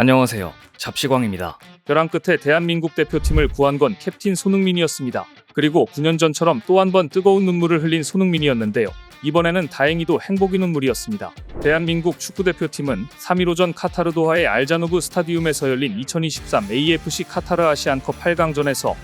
안녕하세요. 잡시광입니다. 벼랑 끝에 대한민국 대표팀을 구한 건 캡틴 손흥민이었습니다. 그리고 9년 전처럼 또 한 번 뜨거운 눈물을 흘린 손흥민이었는데요. 이번에는 다행히도 행복의 눈물이었습니다. 대한민국 축구대표팀은 3일 오전 카타르 도하의 알자누브 스타디움에서 열린 2023 AFC 카타르 아시안컵 8강전에서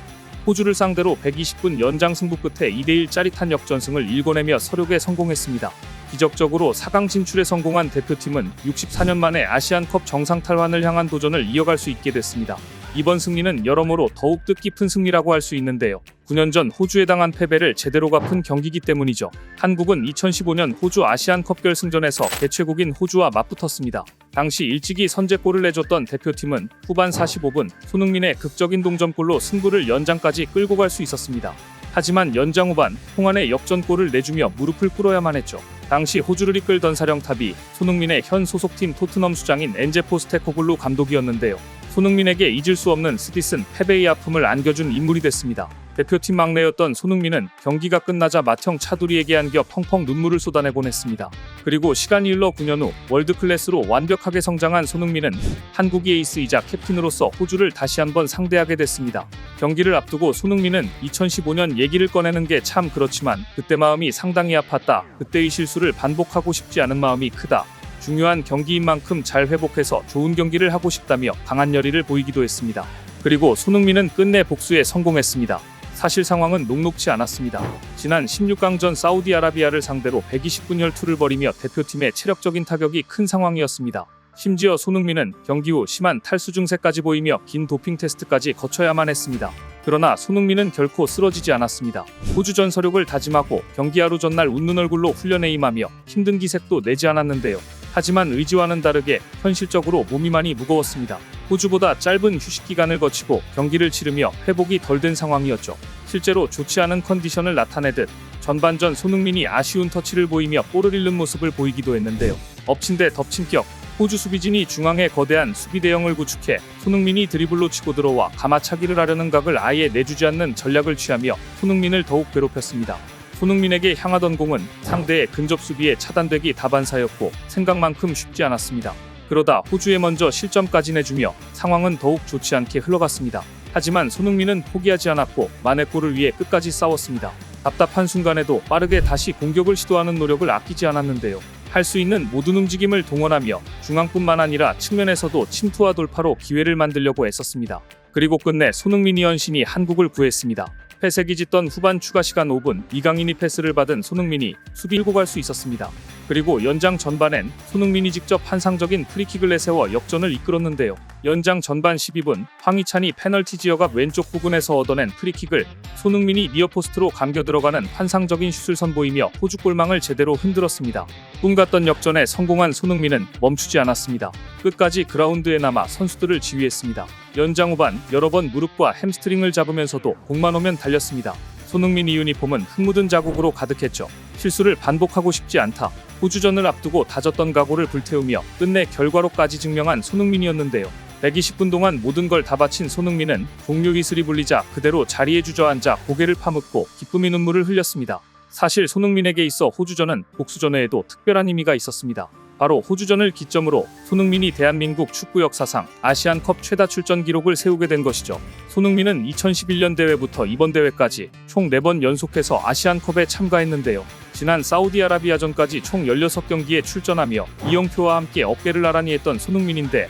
호주를 상대로 120분 연장 승부 끝에 2대1 짜릿한 역전승을 일궈내며 서력에 성공했습니다. 기적적으로 4강 진출에 성공한 대표팀은 64년 만에 아시안컵 정상 탈환을 향한 도전을 이어갈 수 있게 됐습니다. 이번 승리는 여러모로 더욱 뜻깊은 승리라고 할 수 있는데요. 9년 전 호주에 당한 패배를 제대로 갚은 경기이기 때문이죠. 한국은 2015년 호주 아시안컵 결승전에서 개최국인 호주와 맞붙었습니다. 당시 일찍이 선제골을 내줬던 대표팀은 후반 45분 손흥민의 극적인 동점골로 승부를 연장까지 끌고 갈 수 있었습니다. 하지만 연장 후반 홍안의 역전골을 내주며 무릎을 꿇어야만 했죠. 당시 호주를 이끌던 사령탑이 손흥민의 현 소속팀 토트넘 수장인 엔제 포스테코글루 감독이었는데요. 손흥민에게 잊을 수 없는 스디슨 패배의 아픔을 안겨준 인물이 됐습니다. 대표팀 막내였던 손흥민은 경기가 끝나자 맏형 차두리에게 안겨 펑펑 눈물을 쏟아내곤 했습니다. 그리고 시간이 흘러 9년 후 월드클래스로 완벽하게 성장한 손흥민은 한국의 에이스이자 캡틴으로서 호주를 다시 한번 상대하게 됐습니다. 경기를 앞두고 손흥민은 2015년 얘기를 꺼내는 게 참 그렇지만 그때 마음이 상당히 아팠다. 그때의 실수를 반복하고 싶지 않은 마음이 크다. 중요한 경기인 만큼 잘 회복해서 좋은 경기를 하고 싶다며 강한 열의를 보이기도 했습니다. 그리고 손흥민은 끝내 복수에 성공했습니다. 사실 상황은 녹록치 않았습니다. 지난 16강전 사우디아라비아를 상대로 120분 열투를 벌이며 대표팀의 체력적인 타격이 큰 상황이었습니다. 심지어 손흥민은 경기 후 심한 탈수 증세까지 보이며 긴 도핑 테스트까지 거쳐야만 했습니다. 그러나 손흥민은 결코 쓰러지지 않았습니다. 호주전 서력을 다짐하고 경기 하루 전날 웃는 얼굴로 훈련에 임하며 힘든 기색도 내지 않았는데요. 하지만 의지와는 다르게 현실적으로 몸이 많이 무거웠습니다. 호주보다 짧은 휴식 기간을 거치고 경기를 치르며 회복이 덜 된 상황이었죠. 실제로 좋지 않은 컨디션을 나타내듯 전반전 손흥민이 아쉬운 터치를 보이며 볼을 잃는 모습을 보이기도 했는데요. 엎친 데 덮친 격 호주 수비진이 중앙에 거대한 수비 대형을 구축해 손흥민이 드리블로 치고 들어와 가마차기를 하려는 각을 아예 내주지 않는 전략을 취하며 손흥민을 더욱 괴롭혔습니다. 손흥민에게 향하던 공은 상대의 근접 수비에 차단되기 다반사였고 생각만큼 쉽지 않았습니다. 그러다 호주에 먼저 실점까지 내주며 상황은 더욱 좋지 않게 흘러갔습니다. 하지만 손흥민은 포기하지 않았고 만의 골을 위해 끝까지 싸웠습니다. 답답한 순간에도 빠르게 다시 공격을 시도하는 노력을 아끼지 않았는데요. 할 수 있는 모든 움직임을 동원하며 중앙뿐만 아니라 측면에서도 침투와 돌파로 기회를 만들려고 애썼습니다. 그리고 끝내 손흥민이 연신이 한국을 구했습니다. 회색이 짙던 후반 추가 시간 5분 이강인이 패스를 받은 손흥민이 수비 일고 갈 수 있었습니다. 그리고 연장 전반엔 손흥민이 직접 환상적인 프리킥을 내세워 역전을 이끌었는데요. 연장 전반 12분 황희찬이 페널티 지역 앞 왼쪽 부근에서 얻어낸 프리킥을 손흥민이 니어포스트로 감겨 들어가는 환상적인 슛을 선보이며 호주 골망을 제대로 흔들었습니다. 꿈 같던 역전에 성공한 손흥민은 멈추지 않았습니다. 끝까지 그라운드에 남아 선수들을 지휘했습니다. 연장 후반 여러 번 무릎과 햄스트링을 잡으면서도 공만 오면 달렸습니다. 손흥민 이 유니폼은 흙 묻은 자국으로 가득했죠. 실수를 반복하고 싶지 않다. 호주전을 앞두고 다졌던 각오를 불태우며 끝내 결과로까지 증명한 손흥민이었는데요. 120분 동안 모든 걸 다 바친 손흥민은 동료 이슬이 불리자 그대로 자리에 주저앉아 고개를 파묻고 기쁨의 눈물을 흘렸습니다. 사실 손흥민에게 있어 호주전은 복수전에도 특별한 의미가 있었습니다. 바로 호주전을 기점으로 손흥민이 대한민국 축구 역사상 아시안컵 최다 출전 기록을 세우게 된 것이죠. 손흥민은 2011년 대회부터 이번 대회까지 총 4번 연속해서 아시안컵에 참가했는데요. 지난 사우디아라비아전까지 총 16경기에 출전하며 이영표와 함께 어깨를 나란히 했던 손흥민인데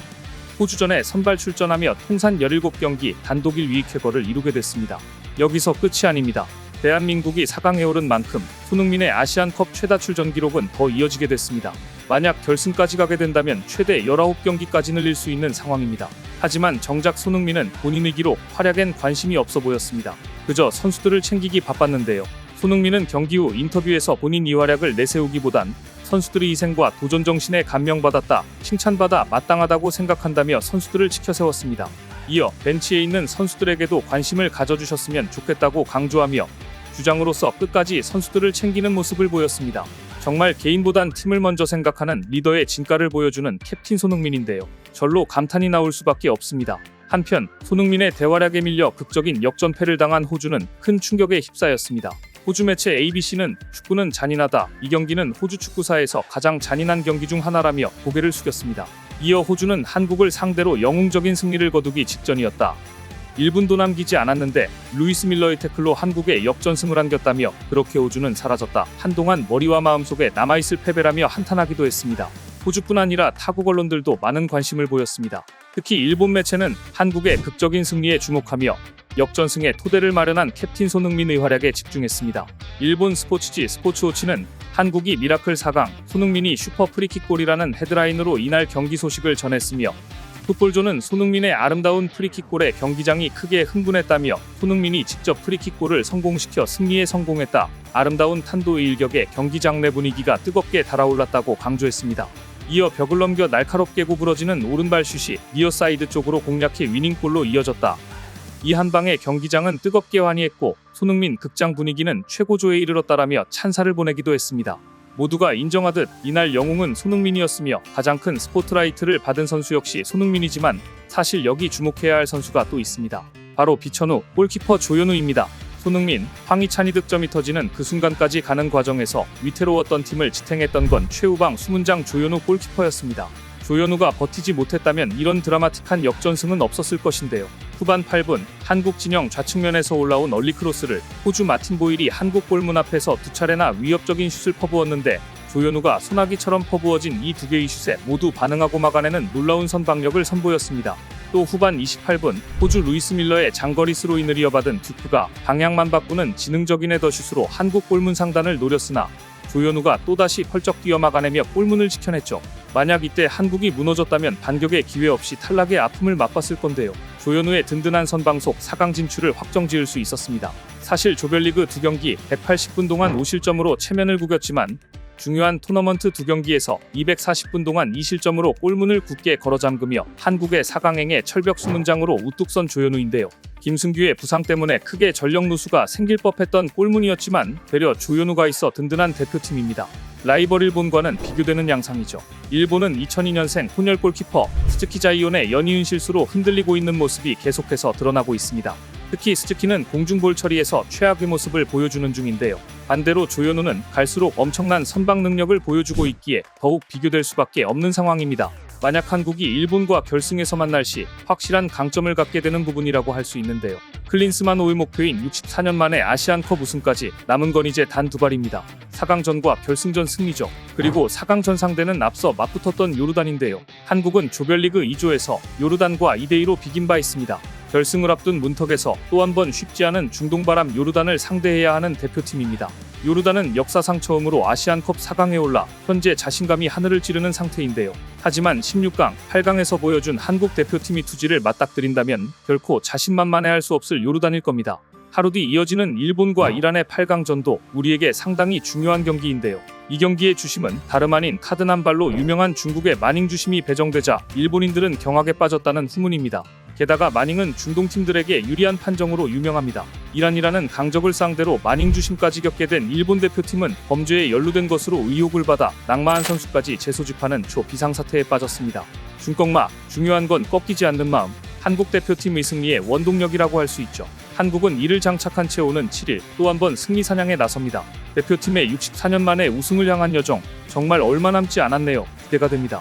호주전에 선발 출전하며 통산 17경기 단독 1위 쾌거를 이루게 됐습니다. 여기서 끝이 아닙니다. 대한민국이 4강에 오른 만큼 손흥민의 아시안컵 최다 출전 기록은 더 이어지게 됐습니다. 만약 결승까지 가게 된다면 최대 19경기까지 늘릴 수 있는 상황입니다. 하지만 정작 손흥민은 본인의 기록 활약엔 관심이 없어 보였습니다. 그저 선수들을 챙기기 바빴는데요. 손흥민은 경기 후 인터뷰에서 본인 이 활약을 내세우기보단 선수들의 희생과 도전 정신에 감명받았다, 칭찬받아 마땅하다고 생각한다며 선수들을 치켜세웠습니다. 이어 벤치에 있는 선수들에게도 관심을 가져주셨으면 좋겠다고 강조하며 주장으로서 끝까지 선수들을 챙기는 모습을 보였습니다. 정말 개인보단 팀을 먼저 생각하는 리더의 진가를 보여주는 캡틴 손흥민인데요. 절로 감탄이 나올 수밖에 없습니다. 한편 손흥민의 대활약에 밀려 극적인 역전패를 당한 호주는 큰 충격에 휩싸였습니다. 호주 매체 ABC는 축구는 잔인하다. 이 경기는 호주 축구사에서 가장 잔인한 경기 중 하나라며 고개를 숙였습니다. 이어 호주는 한국을 상대로 영웅적인 승리를 거두기 직전이었다. 1분도 남기지 않았는데 루이스 밀러의 태클로 한국에 역전승을 안겼다며 그렇게 호주는 사라졌다. 한동안 머리와 마음속에 남아있을 패배라며 한탄하기도 했습니다. 호주뿐 아니라 타국 언론들도 많은 관심을 보였습니다. 특히 일본 매체는 한국의 극적인 승리에 주목하며 역전승의 토대를 마련한 캡틴 손흥민의 활약에 집중했습니다. 일본 스포츠지 스포츠워치는 한국이 미라클 4강, 손흥민이 슈퍼 프리킥골이라는 헤드라인으로 이날 경기 소식을 전했으며 풋볼조는 손흥민의 아름다운 프리킥골에 경기장이 크게 흥분했다며 손흥민이 직접 프리킥골을 성공시켜 승리에 성공했다. 아름다운 탄도의 일격에 경기장 내 분위기가 뜨겁게 달아올랐다고 강조했습니다. 이어 벽을 넘겨 날카롭게 구부러지는 오른발 슛이 니어 사이드 쪽으로 공략해 위닝골로 이어졌다. 이 한 방에 경기장은 뜨겁게 환희했고 손흥민 극장 분위기는 최고조에 이르렀다라며 찬사를 보내기도 했습니다. 모두가 인정하듯 이날 영웅은 손흥민이었으며 가장 큰 스포트라이트를 받은 선수 역시 손흥민이지만 사실 여기 주목해야 할 선수가 또 있습니다. 바로 비천우 골키퍼 조현우입니다. 손흥민, 황희찬이 득점이 터지는 그 순간까지 가는 과정에서 위태로웠던 팀을 지탱했던 건 최우방 수문장 조현우 골키퍼였습니다. 조현우가 버티지 못했다면 이런 드라마틱한 역전승은 없었을 것인데요. 후반 8분 한국 진영 좌측면에서 올라온 얼리 크로스를 호주 마틴 보일이 한국 골문 앞에서 두 차례나 위협적인 슛을 퍼부었는데 조현우가 소나기처럼 퍼부어진 이 두 개의 슛에 모두 반응하고 막아내는 놀라운 선방력을 선보였습니다. 또 후반 28분 호주 루이스 밀러의 장거리 스로인을 이어받은 듀크가 방향만 바꾸는 지능적인 헤더슛으로 한국 골문 상단을 노렸으나 조현우가 또다시 펄쩍 뛰어 막아내며 골문을 지켜냈죠. 만약 이때 한국이 무너졌다면 반격의 기회 없이 탈락의 아픔을 맛봤을 건데요. 조현우의 든든한 선방 속 4강 진출을 확정 지을 수 있었습니다. 사실 조별리그 두 경기 180분 동안 5실점으로 체면을 구겼지만 중요한 토너먼트 두 경기에서 240분 동안 2실점으로 골문을 굳게 걸어 잠그며 한국의 4강행의 철벽 수문장으로 우뚝 선 조현우인데요. 김승규의 부상 때문에 크게 전력 누수가 생길 법했던 골문이었지만 되려 조현우가 있어 든든한 대표팀입니다. 라이벌 일본과는 비교되는 양상이죠. 일본은 2002년생 혼혈 골키퍼 스즈키 자이온의 연이은 실수로 흔들리고 있는 모습이 계속해서 드러나고 있습니다. 특히 스즈키는 공중볼 처리에서 최악의 모습을 보여주는 중인데요. 반대로 조현우는 갈수록 엄청난 선방 능력을 보여주고 있기에 더욱 비교될 수밖에 없는 상황입니다. 만약 한국이 일본과 결승에서 만날 시 확실한 강점을 갖게 되는 부분이라고 할 수 있는데요. 클린스만 5의 목표인 64년 만에 아시안컵 우승까지 남은 건 이제 단 두 발입니다. 4강전과 결승전 승리죠. 그리고 4강전 상대는 앞서 맞붙었던 요르단인데요. 한국은 조별리그 2조에서 요르단과 2대2로 비긴 바 있습니다. 결승을 앞둔 문턱에서 또 한 번 쉽지 않은 중동바람 요르단을 상대해야 하는 대표팀입니다. 요르단은 역사상 처음으로 아시안컵 4강에 올라 현재 자신감이 하늘을 찌르는 상태인데요. 하지만 16강, 8강에서 보여준 한국 대표팀이 투지를 맞닥뜨린다면 결코 자신만만해할 수 없을 요르단일 겁니다. 하루 뒤 이어지는 일본과 이란의 8강전도 우리에게 상당히 중요한 경기인데요. 이 경기의 주심은 다름 아닌 카드난발로 유명한 중국의 마닝 주심이 배정되자 일본인들은 경악에 빠졌다는 후문입니다. 게다가 마닝은 중동 팀들에게 유리한 판정으로 유명합니다. 이란이라는 강적을 상대로 마닝 주심까지 겪게 된 일본 대표팀은 범죄에 연루된 것으로 의혹을 받아 낙마한 선수까지 재소집하는 초비상 사태에 빠졌습니다. 중꺾마 중요한 건 꺾이지 않는 마음 한국 대표팀 의 승리의 원동력이라고 할 수 있죠. 한국은 이를 장착한 채 오는 7일 또 한 번 승리 사냥에 나섭니다. 대표팀의 64년 만에 우승을 향한 여정 정말 얼마 남지 않았네요. 기대가 됩니다.